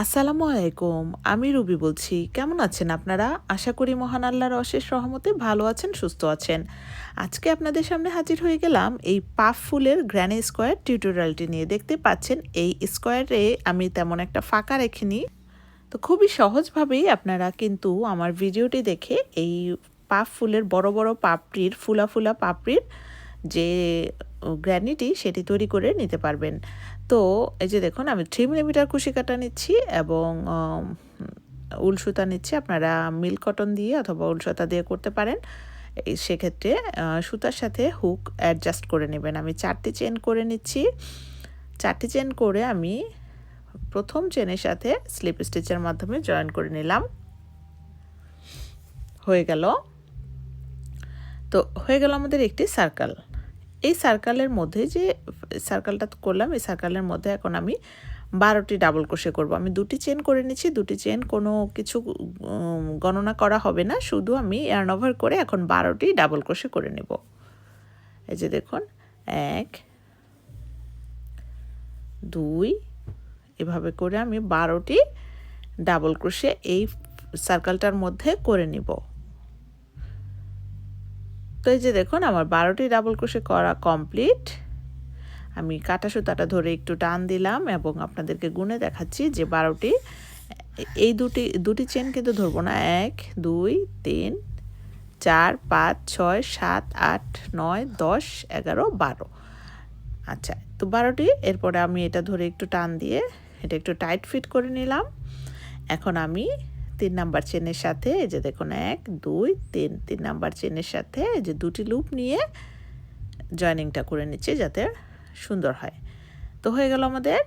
আসসালামু আলাইকুম, আমি রুবি বলছি। কেমন আছেন আপনারা? আশা করি মহান আল্লাহর অশেষ রহমতে ভালো আছেন, সুস্থ আছেন। আজকে আপনাদের সামনে হাজির হয়ে গেলাম এই পাফ ফুলের গ্র্যানি স্কোয়ার টিউটোরিয়ালটি নিয়ে। দেখতে পাচ্ছেন, এই স্কোয়ারে আমি তেমন একটা ফাঁকা রেখিনি। তো খুবই সহজভাবেই আপনারা কিন্তু আমার ভিডিওটি দেখে এই পাফ ফুলের বড় বড় পাপড়ির, ফুলা ফুলা পাপড়ির যে গ্র্যানিটি সেটি তৈরি করে নিতে পারবেন। তো এই যে দেখুন, আমি থ্রি মিলিমিটার কুশি কাটা নিচ্ছি এবং উল সুতা নিচ্ছি। আপনারা মিল কটন দিয়ে অথবা উল সুতা দিয়ে করতে পারেন। এই সেক্ষেত্রে সুতার সাথে হুক অ্যাডজাস্ট করে নেবেন। আমি চারটি চেন করে নিচ্ছি। চারটি চেন করে আমি প্রথম চেনের সাথে স্লিপ স্টিচের মাধ্যমে জয়েন করে নিলাম। হয়ে গেল। তো, হয়ে গেল আমাদের একটি সার্কেল এই সার্কেলের মধ্যে যে সার্কেলটা করলাম, এই সার্কেলের মধ্যে এখন আমি বারোটি ডাবল ক্রোশে করব। আমি দুটি চেন করে নিচ্ছি, দুটি চেন কোনো কিছু গণনা করা হবে না। শুধু আমি ইয়ার্ন ওভার করে এখন বারোটি ডাবল ক্রোশে করে নেব। এই যে দেখুন, এক, দুই, এভাবে করে আমি বারোটি ডাবল ক্রোশে এই সার্কেলটার মধ্যে করে নিব। তো এই যে দেখুন, আমার বারোটি ডাবল ক্রোশে করা কমপ্লিট। আমি কাটা সুতাটা ধরে একটু টান দিলাম এবং আপনাদেরকে গুনে দেখাচ্ছি যে বারোটি, এই দুটি দুটি চেন কিন্তু ধরবো না। এক, দুই, তিন, চার, পাঁচ, ছয়, সাত, আট, নয়, দশ, এগারো, বারো। আচ্ছা তো বারোটি, এরপরে আমি এটা ধরে একটু টান দিয়ে, এটা একটু টাইট ফিট করে নিলাম। এখন আমি তিন নাম্বার চেনের সাথে এই যে দেখুন, এক, দুই, তিন তিন নাম্বার চেনের সাথে এই যে দুটি লুপ নিয়ে জয়নিংটা করে নিচ্ছি যাতে সুন্দর হয়। তো হয়ে গেল আমাদের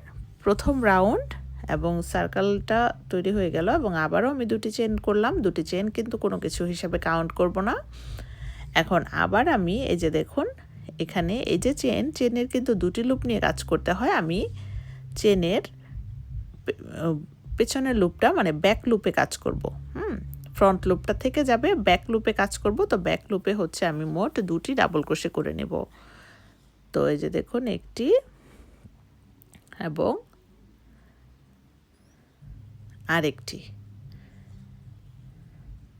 প্রথম রাউন্ড এবং সার্কেলটা তৈরি হয়ে গেল এবং আবারও আমি দুটি চেন করলাম। দুটি চেন কিন্তু কোনো কিছু হিসাবে কাউন্ট করব না। এখন আবার আমি এই যে দেখুন, এখানে এই যে চেন, চেনের কিন্তু দুটি লুপ নিয়ে কাজ করতে হয়। আমি চেনের পেছনের লুপটা মানে ব্যাক লুপে কাজ করব, হুম? ফ্রন্ট লুপটা থেকে যাবে ব্যাক লুপে কাজ করব, তো ব্যাক লুপে হচ্ছে আমি মোট দুটি ডাবল ক্রোশে করে নেব। তো এই যে দেখুন একটি এবং আরেকটি।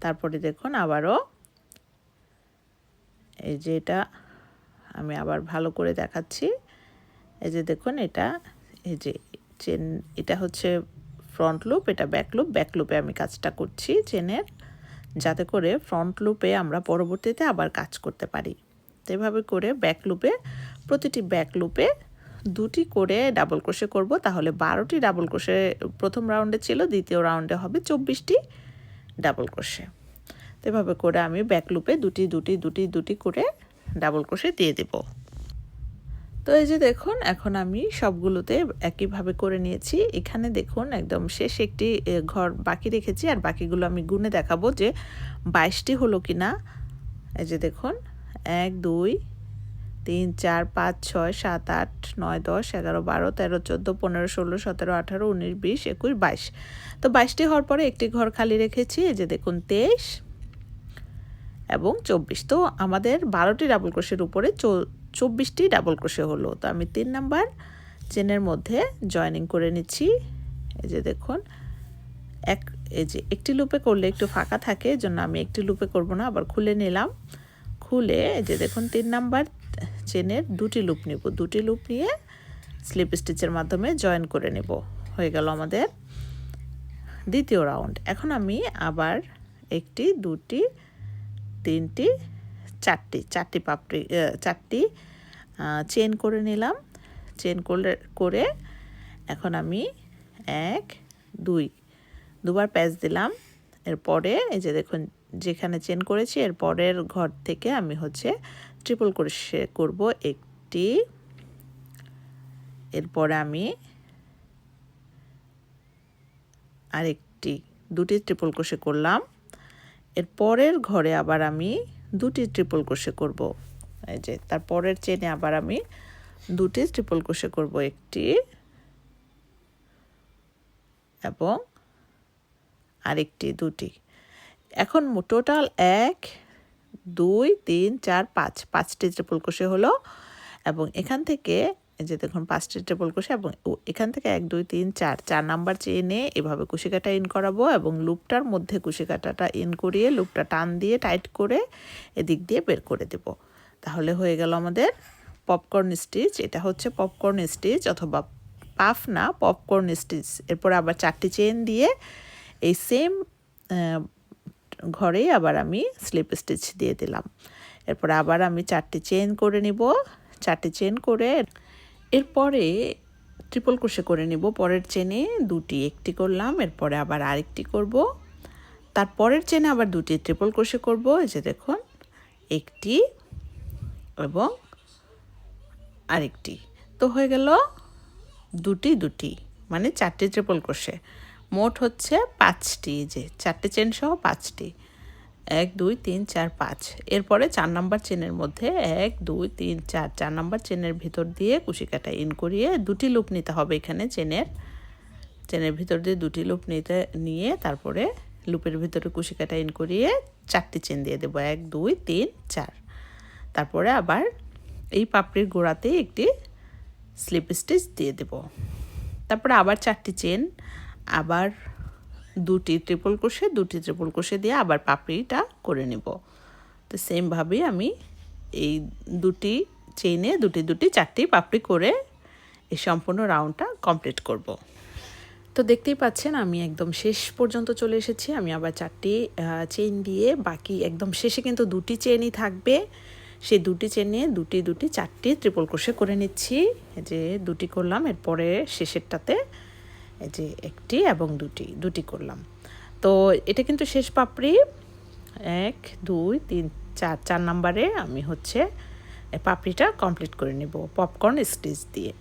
তারপরে দেখুন আবারও এই যে এটা আমি আবার ভালো করে দেখাচ্ছি। এই যে দেখুন এটা, এই যে চেন, এটা হচ্ছে ফ্রন্ট লুপ এটা ব্যাক লুপ ব্যাক লুপে আমি কাজটা করছি চেনের, যাতে করে ফ্রন্ট লুপে আমরা পরবর্তীতে আবার কাজ করতে পারি। তো এভাবে করে ব্যাক লুপে প্রতিটি ব্যাক লুপে দুটি করে ডাবল ক্রোশে করব, তাহলে বারোটি ডাবল ক্রোশে প্রথম রাউন্ডে ছিল, দ্বিতীয় রাউন্ডে হবে চব্বিশটি ডাবল ক্রোশে এভাবে করে আমি ব্যাক লুপে দুটি দুটি দুটি দুটি করে ডাবল ক্রোশে দিয়ে দেবো। তো এই যে দেখুন, এখন আমি সবগুলোতে একইভাবে করে নিয়েছি। এখানে দেখুন, একদম শেষ একটি ঘর বাকি রেখেছি। আর বাকিগুলো আমি গুনে দেখাবো যে বাইশটি হলো কি না এই যে দেখুন, এক, দুই, তিন, চার, পাঁচ, ছয়, সাত, আট, নয়, দশ, এগারো, বারো, তেরো, চোদ্দ, পনেরো, ষোলো, সতেরো, আঠারো, উনিশ, বিশ, একুশ, বাইশ। তো বাইশটি হওয়ার পরে একটি ঘর খালি রেখেছি। এই যে দেখুন, তেইশ এবং চব্বিশ। তো আমাদের বারোটি ডাবল ক্রোশের উপরে চব্বিশটি ডাবল ক্রোশে হলো। তো আমি তিন নাম্বার চেনের মধ্যে জয়নিং করে নিচ্ছি। এই যে দেখুন, এক, এই যে একটি লুপে করলে একটু ফাঁকা থাকে জন্য আমি একটি লুপে করব না, আবার খুলে নিলাম। খুলে এই যে দেখুন, তিন নাম্বার চেনের দুটি লুপ নিব। দুটি লুপ নিয়ে স্লিপ স্টিচের মাধ্যমে জয়েন করে নেব। হয়ে গেল আমাদের দ্বিতীয় রাউন্ড। এখন আমি আবার একটি, দুটি, তিনটি চারটি চারটি পাপড়ি চারটি চেন করে নিলাম। চেন করলে, করে এখন আমি এক, দুই, দুবার প্যাচ দিলাম। এরপরে এই যে দেখুন, যেখানে চেন করেছি, এর পরের ঘর থেকে আমি হচ্ছে ট্রিপল করে করব একটি। এরপরে আমি আরেকটি, দুটি ট্রিপল ক্রোশে করলাম। এর পরের ঘরে আবার আমি দুটি ট্রিপল ক্রোশে করব। এই যে তারপরের চেনে আবার আমি দুটি ট্রিপল ক্রোশে করব একটি এবং আরেকটি, দুটি। এখন টোটাল এক, দুই, তিন, চার, পাঁচ। পাঁচটি ট্রিপল কোষে হলো এবং এখান থেকে যে দেখুন, পাঁচটি ট্রিপল কুশি এবং এখান থেকে এক, দুই, তিন, চার চার নাম্বার চেনে এভাবে কুশি কাটা ইন করাবো এবং লুপটার মধ্যে কুশি কাটাটা ইন করিয়ে লুপটা টান দিয়ে টাইট করে এদিক দিয়ে বের করে দেব। তাহলে হয়ে গেল আমাদের পপকর্ন স্টিচ এটা হচ্ছে পপকর্ন স্টিচ অথবা পাফ না পপকর্ন স্টিচ এরপর আবার চারটি চেন দিয়ে এই সেম ঘরেই আবার আমি স্লিপ স্টিচ দিয়ে দিলাম। এরপর আবার আমি চারটি চেন করে নিব। চারটি চেন করে এরপরে ট্রিপল ক্রোশে করে নিব। পরের চেনে দুটি, একটি করলাম, এরপরে আবার আরেকটি করব। তারপরের চেনে আবার দুটি ট্রিপল ক্রোশে করব। এই যে দেখুন, একটি এবং আরেকটি। তো হয়ে গেল দুটি দুটি মানে চারটি ট্রিপল ক্রোশে মোট হচ্ছে পাঁচটি যে চারটে চেন সহ পাঁচটি। এক, দুই, তিন, চার, পাঁচ। এরপরে চার নাম্বার চেনের মধ্যে এক, দুই, তিন, চার। চার নাম্বার চেনের ভিতর দিয়ে কুশি কাটা ইন করিয়ে দুটি লুপ নিতে হবে এখানে চেনের। চেনের ভিতর দিয়ে দুটি লুপ নিতে, নিয়ে তারপরে লুপের ভিতরে কুশি কাটা ইন করিয়ে চারটি চেন দিয়ে দেবো। এক, দুই, তিন, চার। তারপরে আবার এই পাপড়ির গোড়াতে একটি স্লিপ স্টিচ দিয়ে দেব। তারপরে আবার চারটি চেন, আবার দুটি ট্রিপল ক্রোশে দুটি ট্রিপল ক্রোশে দিয়ে আবার পাপড়িটা করে নেব। তো সেমভাবেই আমি এই দুটি চেইনে দুটি দুটি চারটি পাপড়ি করে এই সম্পূর্ণ রাউন্ডটা কমপ্লিট করব। তো দেখতেই পাচ্ছেন আমি একদম শেষ পর্যন্ত চলে এসেছি। আমি আবার চারটি চেইন দিয়ে বাকি একদম শেষে কিন্তু দুটি চেইনই থাকবে। সেই দুটি চেনে দুটি দুটি চারটি ত্রিপল ক্রোশে করে নিচ্ছি। যে দুটি করলাম, এরপরে শেষেরটাতে যে একটি এবং দুটি দুটি করলাম। তো এটা কিন্তু শেষ পাপড়ি। এক, দুই, তিন, চার চার নাম্বারে আমি হচ্ছে পাপড়িটা কমপ্লিট করে নেব পপকর্ন স্টিচ দিয়ে।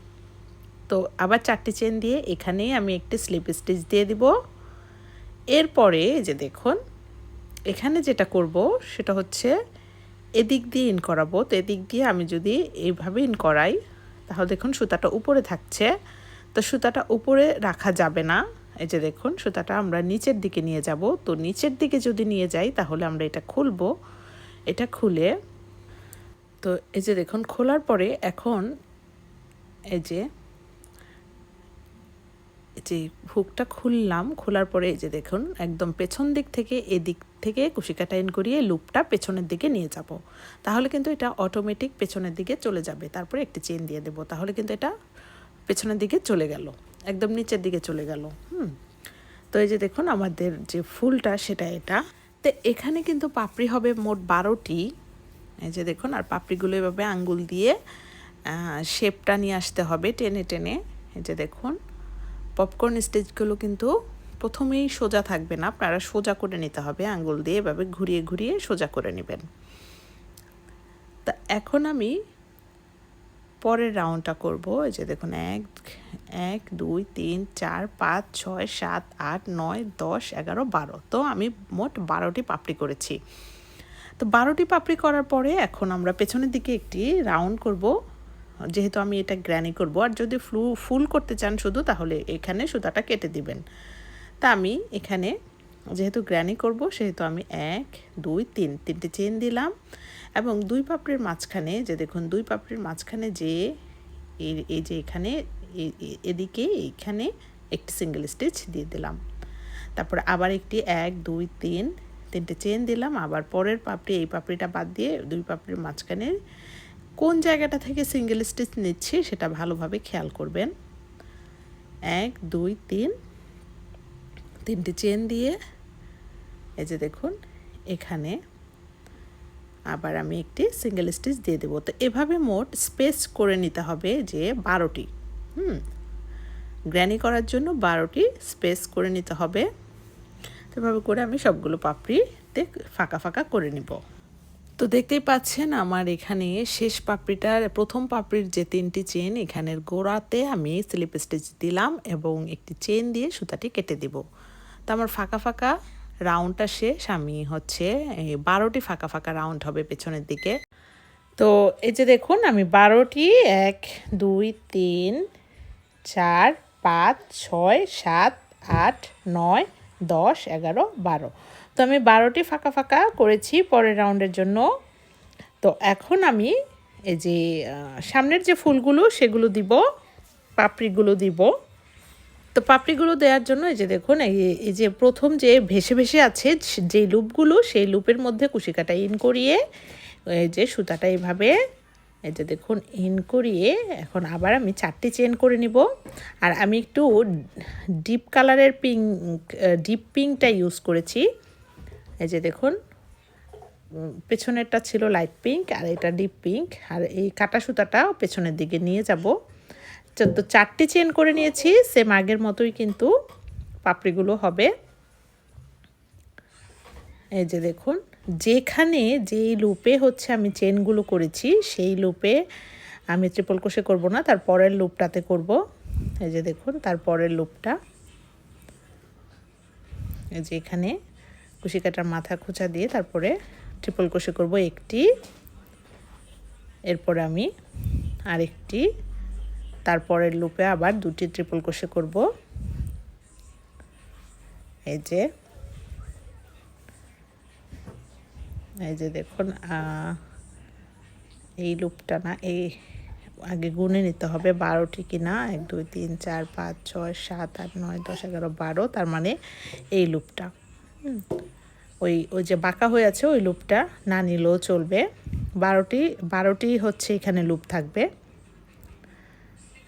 তো আবার চারটি চেন দিয়ে এখানেই আমি একটি স্লিপ স্টিচ দিয়ে দিব। এরপরে যে দেখুন, এখানে যেটা করব সেটা হচ্ছে এদিক দিয়ে ইন করাবো। তো এদিক দিয়ে আমি যদি এইভাবে ইন করাই, তাহলে দেখুন সুতাটা উপরে থাকছে। তো সুতাটা উপরে রাখা যাবে না। এই যে দেখুন, সুতাটা আমরা নিচের দিকে নিয়ে যাব। তো নিচের দিকে যদি নিয়ে যাই, তাহলে আমরা এটা খুলবো। এটা খুলে, তো এই যে দেখুন, খোলার পরে এখন এই যে যে হুকটা খুললাম, খোলার পরে এই যে দেখুন, একদম পেছন দিক থেকে, এদিক থেকে কুশিকা টাইন করিয়ে লুপটা পেছনের দিকে নিয়ে যাব। তাহলে কিন্তু এটা অটোমেটিক পেছনের দিকে চলে যাবে। তারপরে একটি চেন দিয়ে দেবো। তাহলে কিন্তু এটা পেছনের দিকে চলে গেল, একদম নিচের দিকে চলে গেল, হুম। তো এই যে দেখুন আমাদের যে ফুলটা, সেটা এটা। তো এখানে কিন্তু পাপড়ি হবে মোট বারোটি। এই যে দেখুন, আর পাপড়িগুলো এভাবে আঙ্গুল দিয়ে শেপটা নিয়ে আসতে হবে টেনে টেনে। এই যে দেখুন, পপকর্ন স্টেজগুলো কিন্তু প্রথমেই সোজা থাকবে না। আপনারা সোজা করে নিতে হবে আঙ্গুল দিয়ে, এভাবে ঘুরিয়ে ঘুরিয়ে সোজা করে নেবেন। তা এখন আমি পরের রাউন্ডটা করব। এই যে দেখুন, এক এক, দুই, তিন, চার, পাঁচ, ছয়, সাত, আট, নয়, দশ, এগারো, বারো। তো আমি মোট বারোটি পাপড়ি করেছি। তো বারোটি পাপড়ি করার পরে এখন আমরা পেছনের দিকে একটি রাউন্ড করব। যেহেতু আমি এটা গ্র্যানি করব। আর যদি ফ্লু, ফুল করতে চান শুধু, তাহলে এখানে সুতাটা কেটে দিবেন। তা আমি এখানে যেহেতু গ্র্যানি করব, সেহেতু আমি এক, দুই, তিন, তিনটে চেন দিলাম। এবং দুই পাপড়ির মাঝখানে যে দেখুন, দুই পাপড়ির মাঝখানে যে এই যে এখানে এদিকে এইখানে একটি সিঙ্গেল স্টিচ দিয়ে দিলাম। তারপর আবার একটি এক, দুই, তিন, তিনটে চেন দিলাম। আবার পরের পাপড়ি, এই পাপড়িটা বাদ দিয়ে দুই পাপড়ির মাঝখানে কোন জায়গাটা থেকে সিঙ্গেল স্টিচ নিচ্ছি সেটা ভালোভাবে খেয়াল করবেন। এক, দুই, তিন, তিনটে চেন দিয়ে, এই যে দেখুন, এখানে আবার আমি একটি সিঙ্গেল স্টিচ দিয়ে দেবো। তো এভাবে মোট স্পেস করে নিতে হবে যে বারোটি। হুম? গ্র্যানি করার জন্য বারোটি স্পেস করে নিতে হবে। তো এভাবে করে আমি সবগুলো পাপড়িতে ফাঁকা ফাঁকা করে নিব। তো দেখতেই পাচ্ছেন আমার এখানে শেষ পাপড়িটার, প্রথম পাপড়ির যে তিনটি চেন এখানের গোড়াতে আমি স্লিপ স্টিচ দিলাম এবং একটি চেন দিয়ে সুতাটি কেটে দিব। তো আমার ফাঁকা ফাঁকা রাউন্ডটা শেষ, আমি হচ্ছে বারোটি ফাঁকা ফাঁকা রাউন্ড হবে পেছনের দিকে। তো এই যে দেখুন, আমি বারোটি, এক, দুই, তিন, চার, পাঁচ, ছয়, সাত, আট, নয়, দশ, এগারো, বারো। তো আমি বারোটি ফাঁকা ফাঁকা করেছি পরের রাউন্ডের জন্য। তো এখন আমি এই যে সামনের যে ফুলগুলো, সেগুলো দিব, পাপড়িগুলো দিব। তো পাপড়িগুলো দেওয়ার জন্য এই যে দেখুন, এই যে প্রথম যে ভেসে ভেসে আছে যে লুপগুলো, সেই লুপের মধ্যে কুশিকাটা ইন করিয়ে, এই যে সুতাটা এইভাবে এই যে দেখুন, ইন করিয়ে এখন আবার আমি চারটি চেন করে নিব। আর আমি একটু ডিপ কালারের পিঙ্ক, ডিপ পিঙ্কটা ইউজ করেছি। এই যে দেখুন পেছনেরটা ছিল লাইট পিঙ্ক আর এটা ডিপ পিঙ্ক। আর এই কাটা সুতাটা পেছনের দিকে নিয়ে যাব। তো চারটি চেন করে নিয়েছি সেম আগের মতোই কিন্তু পাপড়িগুলো হবে। এই যে দেখুন, যেখানে যেই লুপে হচ্ছে আমি চেনগুলো করেছি, সেই লুপে আমি ট্রিপল কোষে করব না, তার পরের লুপটাতে করব। এই যে দেখুন, তার পরের লুপটা এই যে এখানে কুশি কাটার মাথা খোঁচা দিয়ে তারপরে ট্রিপল কোষে করব একটি। এরপর আমি আরেকটি তারপরের লুপে আবার দুটি ট্রিপল কোষে করব। এই যে এই যে দেখুন এই লুপটা না, এই আগে গুনে নিতে হবে বারোটি কি না? এক, দুই, তিন, চার, পাঁচ, ছয়, সাত, আট, নয়, দশ, এগারো, বারো, তার মানে এই লুপটা ওই ওই যে বাঁকা হয়ে আছে ওই লুপটা না নিলেও চলবে। বারোটি বারোটি হচ্ছে এখানে লুপ থাকবে।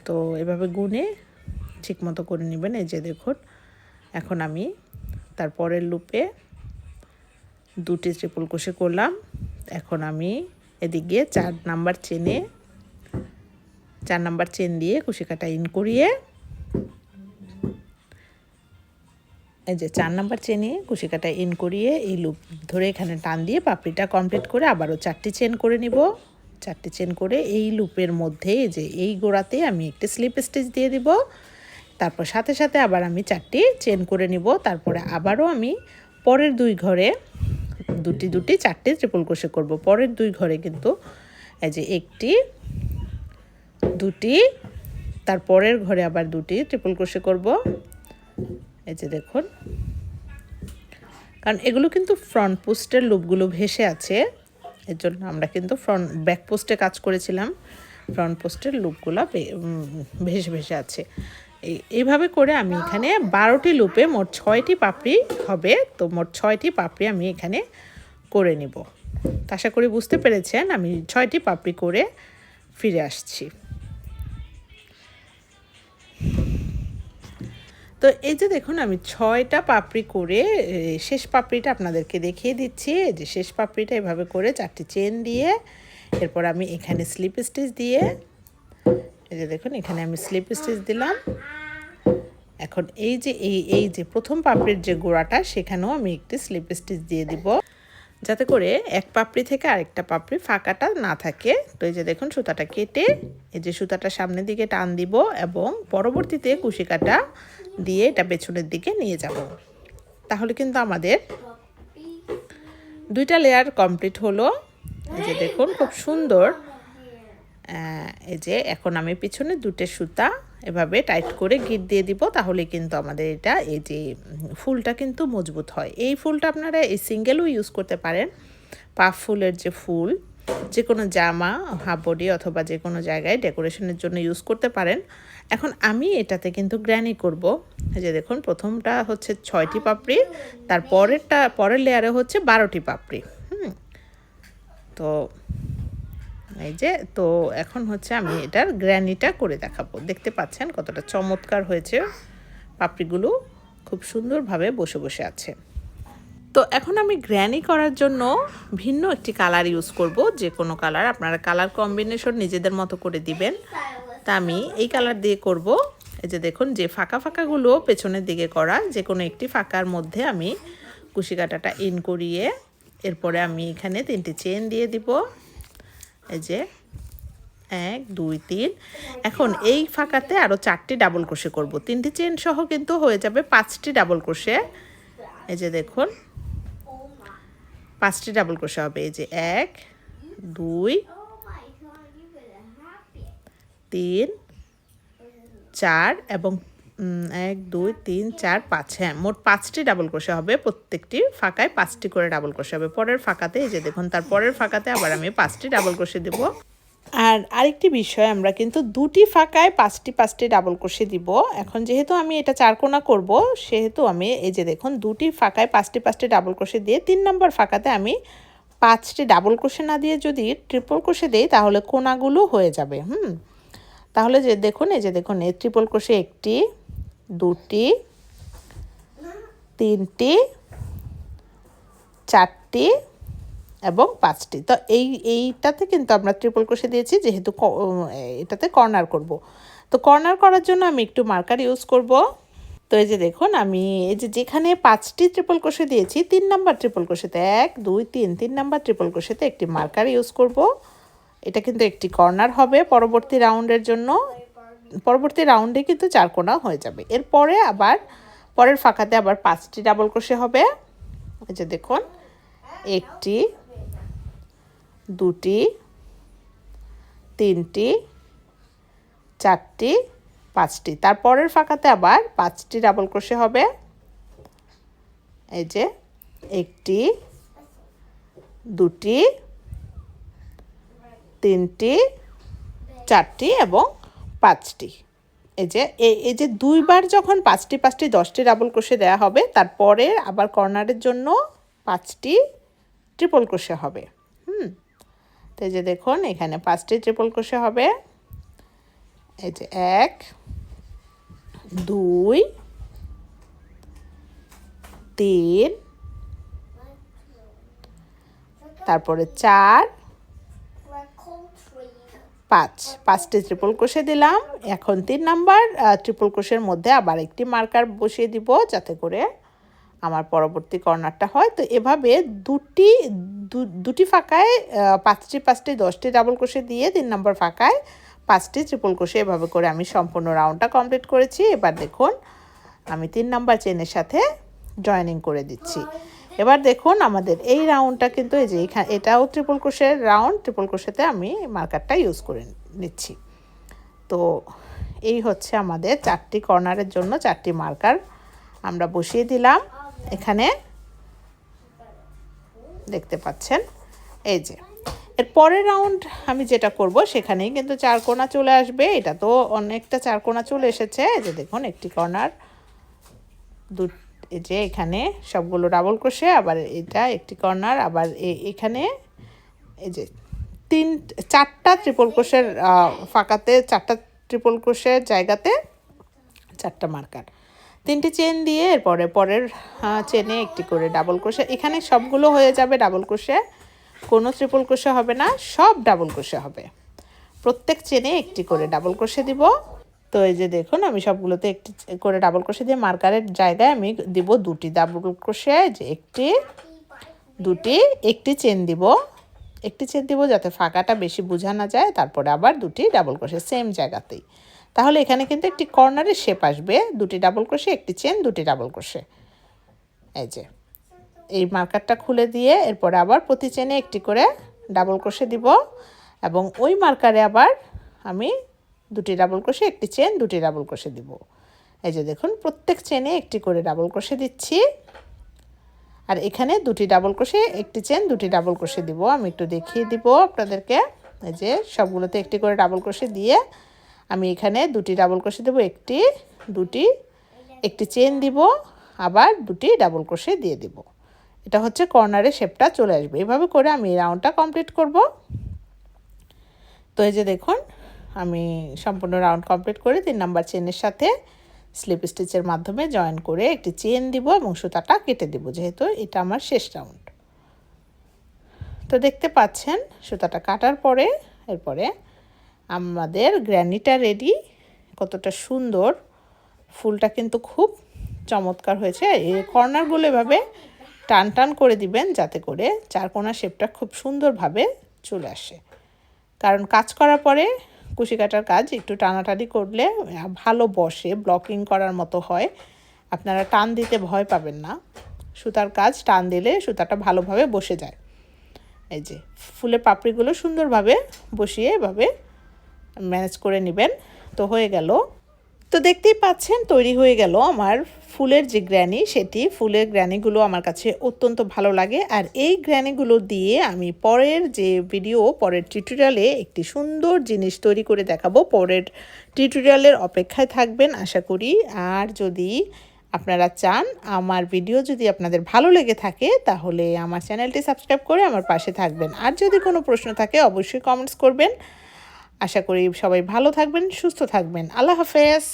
তো এভাবে গুনে ঠিক মতো করে নেবেন। এই যে দেখুন, এখন আমি তারপরের লুপে দুটি ট্রিপল কোষে করলাম। এখন আমি এদিকে চার নাম্বার চেনে, চার নাম্বার চেন দিয়ে কুশি কাটা ইন করিয়ে, এই যে চার নাম্বার চেনে কুশি কাটা ইন করিয়ে এই লুপ ধরে এখানে টান দিয়ে পাপড়িটা কমপ্লিট করে আবারও চারটি চেন করে নিব। চারটি চেন করে এই লুপের মধ্যে যে এই গোড়াতে আমি একটি স্লিপ স্টিচ দিয়ে দিব। তারপর সাথে সাথে আবার আমি চারটি চেন করে নিব। তারপরে আবারও আমি পরের দুই ঘরে দুটি দুটি চারটে ট্রিপল ক্রোশে করব। পরের দুই ঘরে কিন্তু এই যে একটি, দুটি তারপরের ঘরে আবার দুটি ট্রিপল ক্রোশে করব। এই যে দেখুন। কারণ এগুলো কিন্তু ফ্রন্ট পোস্টের লুপগুলো ভেসে আছে। এর জন্য আমরা কিন্তু ফ্রন্ট ব্যাক পোস্টে কাজ করেছিলাম। ফ্রন্ট পোস্টের লুপগুলো ভেসে ভেসে আছে। এই এইভাবে করে আমি এখানে বারোটি লুপে মোট ছয়টি পাপড়ি হবে, তো মোট ছয়টি পাপড়ি আমি এখানে করে নিব। আশা করি বুঝতে পেরেছেন, আমি ছয়টি পাপড়ি করে ফিরে আসছি। তো এই যে দেখুন, আমি ছয়টা পাপড়ি করে শেষ পাপড়িটা আপনাদেরকে দেখিয়ে দিচ্ছি। যে শেষ পাপড়িটা এভাবে করে চারটি চেন দিয়ে, এরপর আমি এখানে স্লিপ স্টিচ দিয়ে, এই যে দেখুন, এখানে আমি স্লিপ স্টিচ দিলাম। এখন এই যে, এই এই যে প্রথম পাপড়ির যে গোড়াটা, সেখানেও আমি একটি স্লিপ স্টিচ দিয়ে দিব। যাতে করে এক পাপড়ি থেকে আরেকটা পাপড়ি ফাঁকাটা না থাকে। তো এই যে দেখুন, সুতাটা কেটে, এই যে সুতাটা সামনের দিকে টান দিব এবং পরবর্তীতে কুশি কাটা দিয়ে এটা পেছনের দিকে নিয়ে যাব। তাহলে কিন্তু আমাদের দুইটা লেয়ার কমপ্লিট হলো। এই যে দেখুন, খুব সুন্দর। এই যে এখন আমি পিছনে দুটো সুতা এভাবে টাইট করে গিট দিয়ে দিব, তাহলে কিন্তু আমাদের এটা, এই যে ফুলটা কিন্তু মজবুত হয়। এই ফুলটা আপনারা এই সিঙ্গেলও ইউজ করতে পারেন। পাফ ফুলের যে ফুল যে কোনো জামা, হাফ বডি অথবা যে কোনো জায়গায় ডেকোরেশনের জন্য ইউজ করতে পারেন। এখন আমি এটাতে কিন্তু গ্র্যানি করব। যে দেখুন, প্রথমটা হচ্ছে ছয়টি পাপড়ি, তার পরেরটা, পরের লেয়ারে হচ্ছে বারোটি পাপড়ি, হুম? তো এই যে, তো এখন হচ্ছে আমি এটার গ্র্যানিটা করে দেখাবো। দেখতে পাচ্ছেন কতটা চমৎকার হয়েছে পাপড়িগুলো, খুব সুন্দরভাবে বসে বসে আছে। তো এখন আমি গ্র্যানি করার জন্য ভিন্ন একটি কালার ইউজ করব। যে কোনো কালার আপনারা কালার কম্বিনেশন নিজেদের মতো করে দিবেন। তা আমি এই কালার দিয়ে করব। এই যে দেখুন, যে ফাঁকা ফাঁকাগুলো পেছনের দিকে করা, যে কোনো একটি ফাঁকার মধ্যে আমি কুশি কাটাটা ইন করিয়ে এরপরে আমি এখানে তিনটি চেন দিয়ে দিব। এই যে এক, দুই, তিন। এখন এই ফাঁকাতে আরও চারটি ডাবল ক্রোশে করব। তিনটি চেন সহ কিন্তু হয়ে যাবে পাঁচটি ডাবল ক্রোশে এই যে দেখুন, পাঁচটি ডাবল ক্রোশে হবে। এই যে এক, দুই তিন, চার এবং এক, দুই, তিন, চার, পাঁচ হ্যাঁ মোট পাঁচটি ডাবল ক্রোশে হবে। প্রত্যেকটি ফাঁকায় পাঁচটি করে ডাবল ক্রোশে হবে। পরের ফাঁকাতে এই যে দেখুন, তার পরের ফাঁকাতে আবার আমি পাঁচটি ডাবল ক্রোশে দেব। আর আরেকটি বিষয়, আমরা কিন্তু দুটি ফাঁকায় পাঁচটি পাঁচটি ডাবল কষে দিব। এখন যেহেতু আমি এটা চারকোনা করব, সেহেতু আমি এই যে দেখুন, দুটি ফাঁকায় পাঁচটি পাঁচটি ডাবল কষে দিয়ে তিন নম্বর ফাঁকাতে আমি পাঁচটি ডাবল কষে না দিয়ে যদি ট্রিপল কষে দিই, তাহলে কোনাগুলো হয়ে যাবে। হুম? তাহলে যে দেখুন, এই যে দেখুন, এই ট্রিপল কষে একটি, দুটি, তিনটি, চারটি এবং পাঁচটি। তো এই, এইটাতে কিন্তু আমরা ট্রিপল কষে দিয়েছি, যেহেতু এটাতে কর্নার করব। তো কর্নার করার জন্য আমি একটু মার্কার ইউজ করব। তো এই যে দেখুন, আমি এই যে যেখানে পাঁচটি ট্রিপল কষে দিয়েছি, তিন নাম্বার ট্রিপল কষেতে এক, দুই, তিন তিন নাম্বার ট্রিপল কষেতে একটি মার্কার ইউজ করব। এটা কিন্তু একটি কর্নার হবে। পরবর্তী রাউন্ডের জন্য, পরবর্তী রাউন্ডে কিন্তু চার কোনা হয়ে যাবে। এরপরে আবার, পরের ফাঁকাতে আবার পাঁচটি ডাবল ক্রোশে হবে। এই যে দেখুন, একটি, দুটি, তিনটি, চারটি, পাঁচটি। তারপরের ফাঁকাতে আবার পাঁচটি ডাবল ক্রোশে হবে। এই যে, একটি, দুটি তিনটি, চারটি এবং পাঁচটি। এই যে এই যে দুইবার যখন পাঁচটি পাঁচটি, দশটি ডাবল ক্রোশে দেওয়া হবে, তারপরে আবার কর্নারের জন্য পাঁচটি ট্রিপল ক্রোশে হবে। হুম? তো এই যে দেখুন, এখানে পাঁচটি ট্রিপল ক্রোশে হবে। এই যে এক, দুই, তিন, তারপরে চার পাঁচ। পাঁচটি ট্রিপল ক্রোশে দিলাম। এখন তিন নাম্বার ট্রিপল ক্রোশের মধ্যে আবার একটি মার্কার বসিয়ে দিব যাতে করে আমার পরবর্তী কর্নারটা হয়। তো এভাবে দুটি দুটি ফাঁকায় পাঁচটি পাঁচটি, দশটি ডাবল ক্রোশে দিয়ে তিন নম্বর ফাঁকায় পাঁচটি ট্রিপল ক্রোশে এভাবে করে আমি সম্পূর্ণ রাউন্ডটা কমপ্লিট করেছি। এবার দেখুন, আমি তিন নাম্বার চেনের সাথে জয়েনিং করে দিচ্ছি। এবার দেখুন আমাদের এই রাউন্ডটা কিন্তু এই যে এখানে, এটাও ট্রিপল ক্রোশের রাউন্ড ট্রিপল ক্রোশেতে আমি মার্কারটা ইউজ করে নিচ্ছি। তো এই হচ্ছে আমাদের চারটি কর্নারের জন্য চারটি মার্কার আমরা বসিয়ে দিলাম। এখানে দেখতে পাচ্ছেন, এই যে। এর পরের রাউন্ড আমি যেটা করব, সেখানেই কিন্তু চার কোনা চলে আসবে। এটা তো অনেকটা চার কোনা চলে এসেছে। যে দেখুন, একটি কর্নার দু এই যে এখানে সবগুলো ডাবল ক্রোশে আবার এটা একটি কর্নার আবার এখানে এই যে তিন, চারটা ট্রিপল ক্রোশের ফাঁকাতে চারটা ট্রিপল ক্রোশের জায়গাতে চারটা মার্কার তিনটি চেন দিয়ে এরপরে পরের চেনে একটি করে ডাবল ক্রোশে এখানে সবগুলো হয়ে যাবে ডাবল ক্রোশে কোনো ট্রিপল ক্রোশে হবে না, সব ডাবল ক্রোশে হবে। প্রত্যেক চেনে একটি করে ডাবল ক্রোশে দিব। তো এই যে দেখুন, আমি সবগুলোতে একটি করে ডাবল ক্রোশে দিয়ে মার্কারের জায়গায় আমি দিব দুটি ডাবল ক্রোশে যে একটি, দুটি, একটি চেন দিব। একটি চেন দিব যাতে ফাঁকাটা বেশি বোঝা না যায়, তারপরে আবার দুটি ডাবল ক্রোশে সেম জায়গাতেই। তাহলে এখানে কিন্তু একটি কর্নারের শেপ আসবে, দুটি ডাবল ক্রোশে একটি চেন দুটি ডাবল ক্রোশে এই যে, এই মার্কারটা খুলে দিয়ে এরপরে আবার প্রতি চেনে একটি করে ডাবল ক্রোশে দিব এবং ওই মার্কারে আবার আমি দুটি ডাবল ক্রোশে একটি চেন দুটি ডাবল ক্রোশে দিব। এই যে দেখুন, প্রত্যেক চেনে একটি করে ডাবল ক্রোশে দিচ্ছি। আর এখানে দুটি ডাবল ক্রোশে একটি চেন দুটি ডাবল ক্রোশে দিব। আমি একটু দেখিয়ে দিব আপনাদেরকে। এই যে সবগুলোতে একটি করে ডাবল ক্রোশে দিয়ে আমি এখানে দুটি ডাবল ক্রোশে দেবো, একটি, দুটি, একটি চেন দিব, আবার দুটি ডাবল ক্রোশে দিয়ে দিব। এটা হচ্ছে কর্নারের শেপটা চলে আসবে। এভাবে করে আমি এই রাউন্ডটা কমপ্লিট করব। তো এই যে দেখুন আমি সম্পূর্ণ রাউন্ড কমপ্লিট করে তিন নাম্বার চেনের সাথে স্লিপ স্টিচের মাধ্যমে জয়েন করে একটি চেন দিব এবং সুতাটা কেটে দিব, যেহেতু এটা আমার শেষ রাউন্ড। তো দেখতে পাচ্ছেন, সুতাটা কাটার পরে, এরপরে আমাদের গ্র্যানিটা রেডি। কতটা সুন্দর, ফুলটা কিন্তু খুব চমৎকার হয়েছে। এই কর্নারগুলো এভাবে টান টান করে দিবেন, যাতে করে চারকোনা শেপটা খুব সুন্দরভাবে চলে আসে। কারণ কাজ করার পরে কুশি কাটার কাজ, একটু টানাটানি করলে ভালো বসে ব্লকিং করার মতো হয়। আপনারা টান দিতে ভয় পাবেন না। সুতার কাজ টান দিলে সুতাটা ভালোভাবে বসে যায়। এই যে, ফুলের পাপড়িগুলো সুন্দরভাবে বসিয়ে এভাবে ম্যানেজ করে নেবেন। তো হয়ে গেল। তো দেখতেই পাচ্ছেন, তৈরি হয়ে গেল আমার ফুলের যে গ্র্যানি, সেটি ফুলের গ্র্যানিগুলো আমার কাছে অত্যন্ত ভালো লাগে। আর এই গ্র্যানিগুলো দিয়ে আমি পরের যে ভিডিও পরের টিউটোরিয়ালে একটি সুন্দর জিনিস তৈরি করে দেখাবো। পরের টিউটোরিয়ালের অপেক্ষায় থাকবেন, আশা করি। আর যদি আপনারা চান, আমার ভিডিও যদি আপনাদের ভালো লেগে থাকে, তাহলে আমার চ্যানেলটি সাবস্ক্রাইব করে আমার পাশে থাকবেন। আর যদি কোনো প্রশ্ন থাকে, অবশ্যই কমেন্টস করবেন। আশা করি সবাই ভালো থাকবেন, সুস্থ থাকবেন। আল্লাহ হাফেজ!